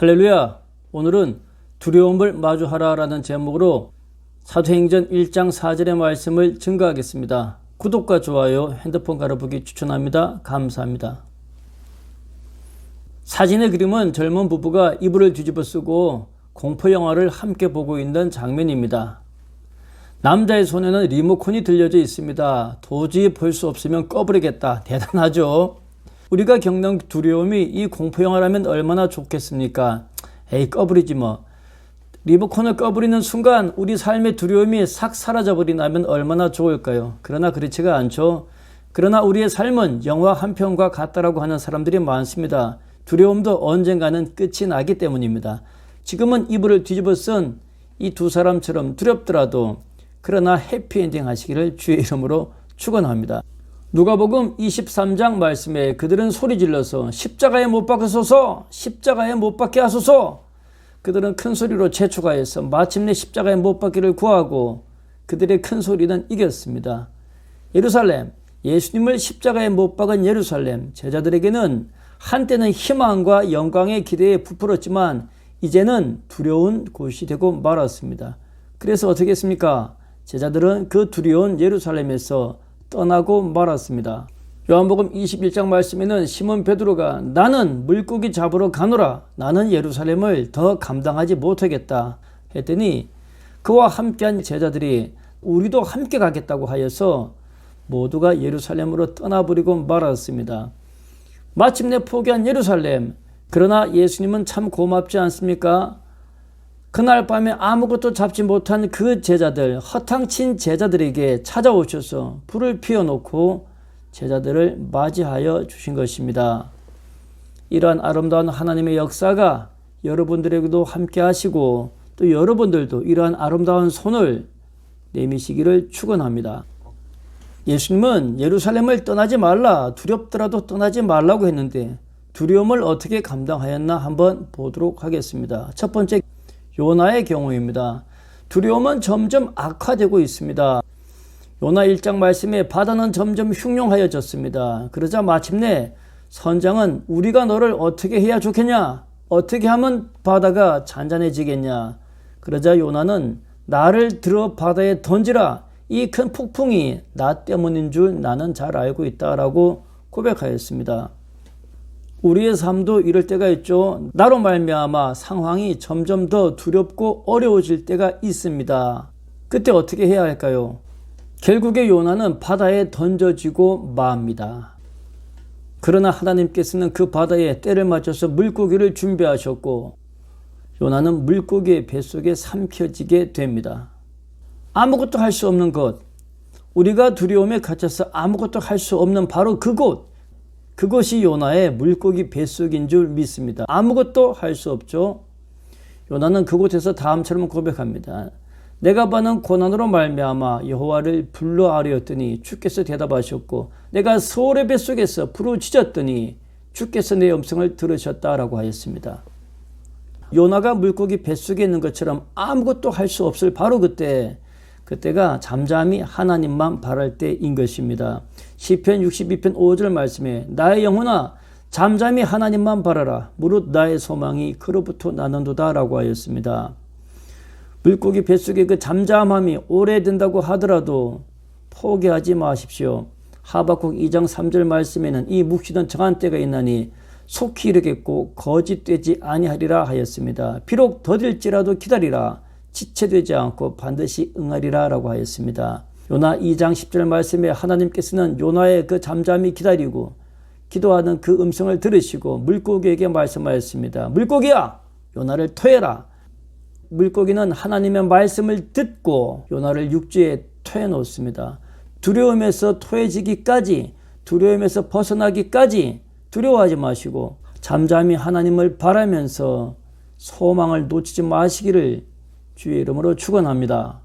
할렐루야! 오늘은 두려움을 마주하라 라는 제목으로 사도행전 1장 4절의 말씀을 증거하겠습니다. 구독과 좋아요, 핸드폰 가로보기 추천합니다. 감사합니다. 사진의 그림은 젊은 부부가 이불을 뒤집어 쓰고 공포 영화를 함께 보고 있는 장면입니다. 남자의 손에는 리모컨이 들려져 있습니다. 도저히 볼 수 없으면 꺼버리겠다. 대단하죠? 우리가 겪는 두려움이 이 공포 영화라면 얼마나 좋겠습니까? 에이 꺼버리지 뭐. 리모컨을 꺼버리는 순간 우리 삶의 두려움이 싹 사라져 버린다면 얼마나 좋을까요? 그러나 그렇지가 않죠. 그러나 우리의 삶은 영화 한 편과 같다라고 하는 사람들이 많습니다. 두려움도 언젠가는 끝이 나기 때문입니다. 지금은 이불을 뒤집어 쓴 이 두 사람처럼 두렵더라도 그러나 해피엔딩 하시기를 주의 이름으로 축원합니다. 누가복음 23장 말씀에 그들은 소리 질러서 십자가에 못 박으소서 십자가에 못 박게 하소서 그들은 큰 소리로 재촉하여서 마침내 십자가에 못 박기를 구하고 그들의 큰 소리는 이겼습니다. 예루살렘 예수님을 십자가에 못 박은 예루살렘 제자들에게는 한때는 희망과 영광의 기대에 부풀었지만 이제는 두려운 곳이 되고 말았습니다. 그래서 어떻게 했습니까? 제자들은 그 두려운 예루살렘에서 떠나고 말았습니다. 요한복음 21장 말씀에는 시몬 베드로가 나는 물고기 잡으러 가노라 나는 예루살렘을 더 감당하지 못하겠다 했더니 그와 함께한 제자들이 우리도 함께 가겠다고 하여서 모두가 예루살렘으로 떠나버리고 말았습니다. 마침내 포기한 예루살렘 그러나 예수님은 참 고맙지 않습니까? 그날 밤에 아무것도 잡지 못한 그 제자들, 허탕친 제자들에게 찾아오셔서 불을 피워놓고 제자들을 맞이하여 주신 것입니다. 이러한 아름다운 하나님의 역사가 여러분들에게도 함께 하시고 또 여러분들도 이러한 아름다운 손을 내미시기를 축원합니다. 예수님은 예루살렘을 떠나지 말라 두렵더라도 떠나지 말라고 했는데 두려움을 어떻게 감당하였나 한번 보도록 하겠습니다. 첫 번째 요나의 경우입니다. 두려움은 점점 악화되고 있습니다. 요나 1장 말씀에 바다는 점점 흉흉하여졌습니다. 그러자 마침내 선장은 우리가 너를 어떻게 해야 좋겠냐? 어떻게 하면 바다가 잔잔해지겠냐? 그러자 요나는 나를 들어 바다에 던지라. 이 큰 폭풍이 나 때문인 줄 나는 잘 알고 있다라고 고백하였습니다. 우리의 삶도 이럴 때가 있죠. 나로 말미암아 상황이 점점 더 두렵고 어려워질 때가 있습니다. 그때 어떻게 해야 할까요? 결국에 요나는 바다에 던져지고 맙니다. 그러나 하나님께서는 그 바다에 때를 맞춰서 물고기를 준비하셨고 요나는 물고기의 뱃속에 삼켜지게 됩니다. 아무것도 할 수 없는 것, 우리가 두려움에 갇혀서 아무것도 할 수 없는 바로 그곳, 그것이 요나의 물고기 뱃속인 줄 믿습니다. 아무것도 할 수 없죠. 요나는 그곳에서 다음처럼 고백합니다. 내가 받는 고난으로 말미암아 여호와를 불러 아뢰었더니 주께서 대답하셨고 내가 소울의 뱃속에서 부르짖었더니 주께서 내 음성을 들으셨다라고 하였습니다. 요나가 물고기 뱃속에 있는 것처럼 아무것도 할 수 없을 바로 그때 그때가 잠잠히 하나님만 바랄 때인 것입니다. 시편 62편 5절 말씀에 나의 영혼아 잠잠히 하나님만 바라라 무릇 나의 소망이 그로부터 나는도다라고 하였습니다. 물고기 뱃속에 그 잠잠함이 오래된다고 하더라도 포기하지 마십시오. 하박국 2장 3절 말씀에는 이 묵시던 정한 때가 있나니 속히 이르겠고 거짓되지 아니하리라 하였습니다. 비록 더딜지라도 기다리라 지체되지 않고 반드시 응하리라 라고 하였습니다. 요나 2장 10절 말씀에 하나님께서는 요나의 그 잠잠히 기다리고 기도하는 그 음성을 들으시고 물고기에게 말씀하였습니다. 물고기야 요나를 토해라. 물고기는 하나님의 말씀을 듣고 요나를 육지에 토해 놓습니다. 두려움에서 토해지기까지 두려움에서 벗어나기까지 두려워하지 마시고 잠잠히 하나님을 바라면서 소망을 놓치지 마시기를 주의 이름으로 축원합니다.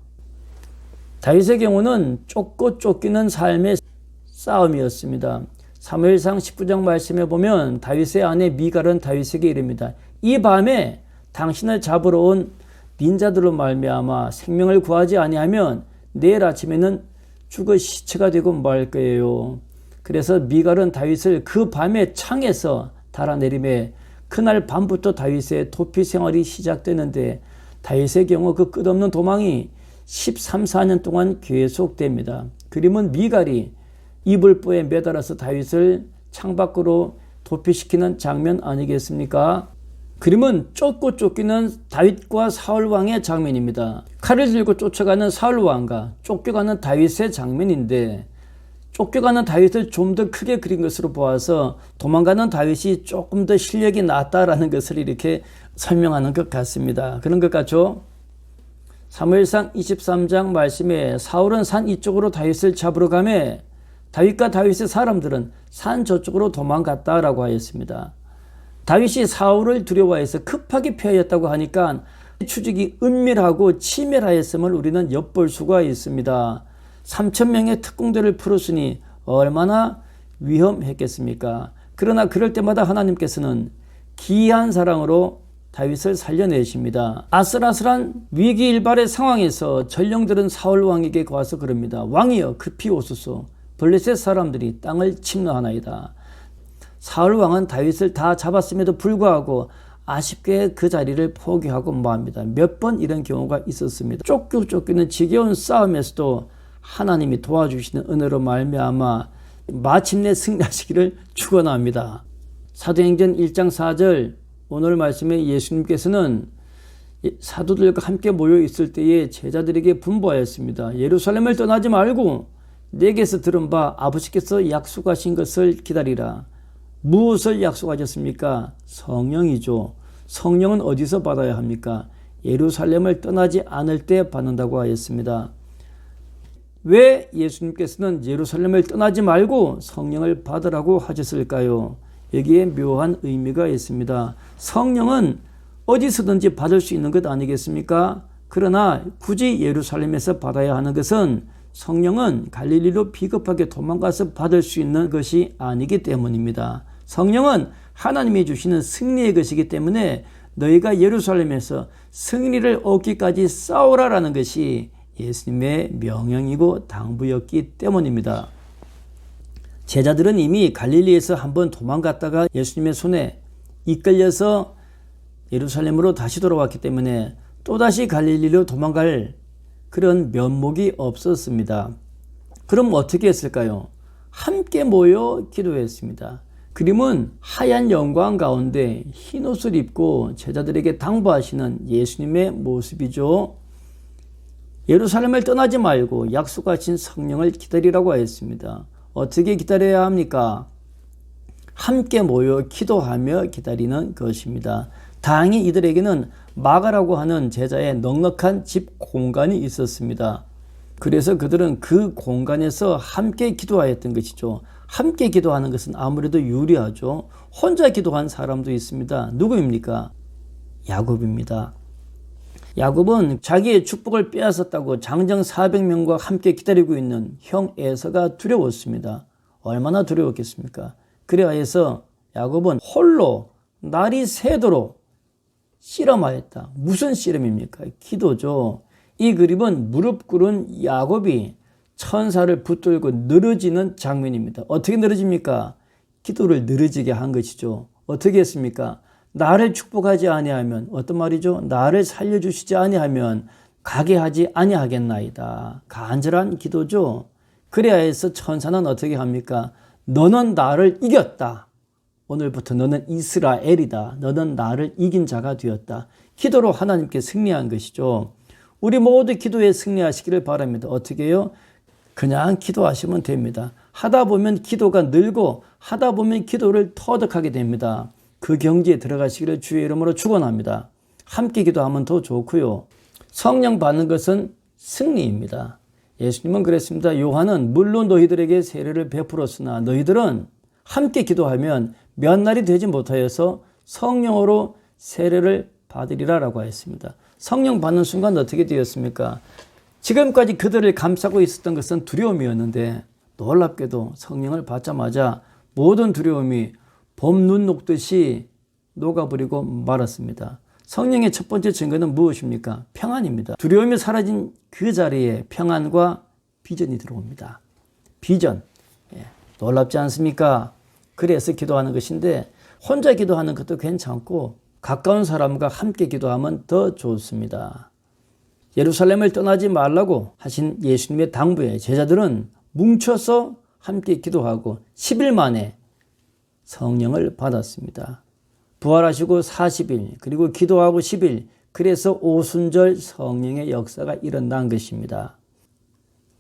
다윗의 경우는 쫓고 쫓기는 삶의 싸움이었습니다. 사무엘상 19장 말씀에 보면 다윗의 아내 미갈은 다윗에게 이릅니다. 이 밤에 당신을 잡으러 온 닌자들로 말미암아 생명을 구하지 아니하면 내일 아침에는 죽어 시체가 되고 말 거예요. 그래서 미갈은 다윗을 그 밤에 창에서 달아내림에 그날 밤부터 다윗의 도피 생활이 시작되는데 다윗의 경우 그 끝없는 도망이 13, 4년 동안 계속됩니다. 그림은 미갈이 이불보에 매달아서 다윗을 창밖으로 도피시키는 장면 아니겠습니까? 그림은 쫓고 쫓기는 다윗과 사울 왕의 장면입니다. 칼을 들고 쫓아가는 사울 왕과 쫓겨가는 다윗의 장면인데 쫓겨가는 다윗을 좀 더 크게 그린 것으로 보아서 도망가는 다윗이 조금 더 실력이 낫다라는 것을 이렇게 설명하는 것 같습니다. 그런 것 같죠? 사무엘상 23장 말씀에 사울은 산 이쪽으로 다윗을 잡으러 가매 다윗과 다윗의 사람들은 산 저쪽으로 도망갔다라고 하였습니다. 다윗이 사울을 두려워해서 급하게 피하였다고 하니까 추적이 은밀하고 치밀하였음을 우리는 엿볼 수가 있습니다. 3천 명의 특공대를 풀었으니 얼마나 위험했겠습니까? 그러나 그럴 때마다 하나님께서는 기이한 사랑으로 다윗을 살려내십니다. 아슬아슬한 위기 일발의 상황에서 전령들은 사울 왕에게 가서 그럽니다. 왕이여 급히 오소서. 블레셋 사람들이 땅을 침노하나이다. 사울 왕은 다윗을 다 잡았음에도 불구하고 아쉽게 그 자리를 포기하고 마합니다. 몇 번 이런 경우가 있었습니다. 쫓겨 쫓기는 지겨운 싸움에서도 하나님이 도와주시는 은혜로 말미암아 마침내 승리하시기를 축원합니다. 사도행전 1장 4절 오늘 말씀에 예수님께서는 사도들과 함께 모여 있을 때에 제자들에게 분부하였습니다. 예루살렘을 떠나지 말고 내게서 들은 바 아버지께서 약속하신 것을 기다리라. 무엇을 약속하셨습니까? 성령이죠. 성령은 어디서 받아야 합니까? 예루살렘을 떠나지 않을 때 받는다고 하였습니다. 왜 예수님께서는 예루살렘을 떠나지 말고 성령을 받으라고 하셨을까요? 여기에 묘한 의미가 있습니다. 성령은 어디서든지 받을 수 있는 것 아니겠습니까? 그러나 굳이 예루살렘에서 받아야 하는 것은 성령은 갈릴리로 비겁하게 도망가서 받을 수 있는 것이 아니기 때문입니다. 성령은 하나님이 주시는 승리의 것이기 때문에 너희가 예루살렘에서 승리를 얻기까지 싸우라라는 것이 예수님의 명령이고 당부였기 때문입니다. 제자들은 이미 갈릴리에서 한번 도망갔다가 예수님의 손에 이끌려서 예루살렘으로 다시 돌아왔기 때문에 또다시 갈릴리로 도망갈 그런 면목이 없었습니다. 그럼 어떻게 했을까요? 함께 모여 기도했습니다. 그림은 하얀 영광 가운데 흰 옷을 입고 제자들에게 당부하시는 예수님의 모습이죠. 예루살렘을 떠나지 말고 약속하신 성령을 기다리라고 하였습니다. 어떻게 기다려야 합니까? 함께 모여 기도하며 기다리는 것입니다. 다행히 이들에게는 마가라고 하는 제자의 넉넉한 집 공간이 있었습니다. 그래서 그들은 그 공간에서 함께 기도하였던 것이죠. 함께 기도하는 것은 아무래도 유리하죠. 혼자 기도한 사람도 있습니다. 누구입니까? 야곱입니다. 야곱은 자기의 축복을 빼앗았다고 장정 400명과 함께 기다리고 있는 형 에서가 두려웠습니다. 얼마나 두려웠겠습니까? 그래서 야곱은 홀로 날이 새도록 씨름하였다. 무슨 씨름입니까? 기도죠. 이 그림은 무릎 꿇은 야곱이 천사를 붙들고 늘어지는 장면입니다. 어떻게 늘어집니까? 기도를 늘어지게 한 것이죠. 어떻게 했습니까? 나를 축복하지 아니하면 어떤 말이죠? 나를 살려 주시지 아니하면 가게 하지 아니하겠나이다. 간절한 기도죠. 그래야 해서 천사는 어떻게 합니까? 너는 나를 이겼다. 오늘부터 너는 이스라엘이다. 너는 나를 이긴 자가 되었다. 기도로 하나님께 승리한 것이죠. 우리 모두 기도에 승리하시기를 바랍니다. 어떻게 해요? 그냥 기도하시면 됩니다. 하다 보면 기도가 늘고 하다 보면 기도를 터득하게 됩니다. 그 경지에 들어가시기를 주의 이름으로 축원합니다. 함께 기도하면 더 좋고요. 성령 받는 것은 승리입니다. 예수님은 그랬습니다. 요한은 물론 너희들에게 세례를 베풀었으나 너희들은 함께 기도하면 몇 날이 되지 못하여서 성령으로 세례를 받으리라라고 했습니다. 성령 받는 순간 어떻게 되었습니까? 지금까지 그들을 감싸고 있었던 것은 두려움이었는데 놀랍게도 성령을 받자마자 모든 두려움이 봄눈 녹듯이 녹아버리고 말았습니다. 성령의 첫 번째 증거는 무엇입니까? 평안입니다. 두려움이 사라진 그 자리에 평안과 비전이 들어옵니다. 비전. 예, 놀랍지 않습니까? 그래서 기도하는 것인데 혼자 기도하는 것도 괜찮고 가까운 사람과 함께 기도하면 더 좋습니다. 예루살렘을 떠나지 말라고 하신 예수님의 당부에 제자들은 뭉쳐서 함께 기도하고 10일 만에 성령을 받았습니다. 부활하시고 40일, 그리고 기도하고 10일, 그래서 오순절 성령의 역사가 일어난 것입니다.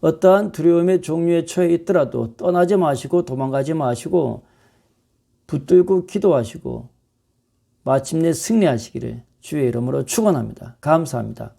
어떠한 두려움의 종류에 처해 있더라도 떠나지 마시고 도망가지 마시고 붙들고 기도하시고 마침내 승리하시기를 주의 이름으로 축원합니다. 감사합니다.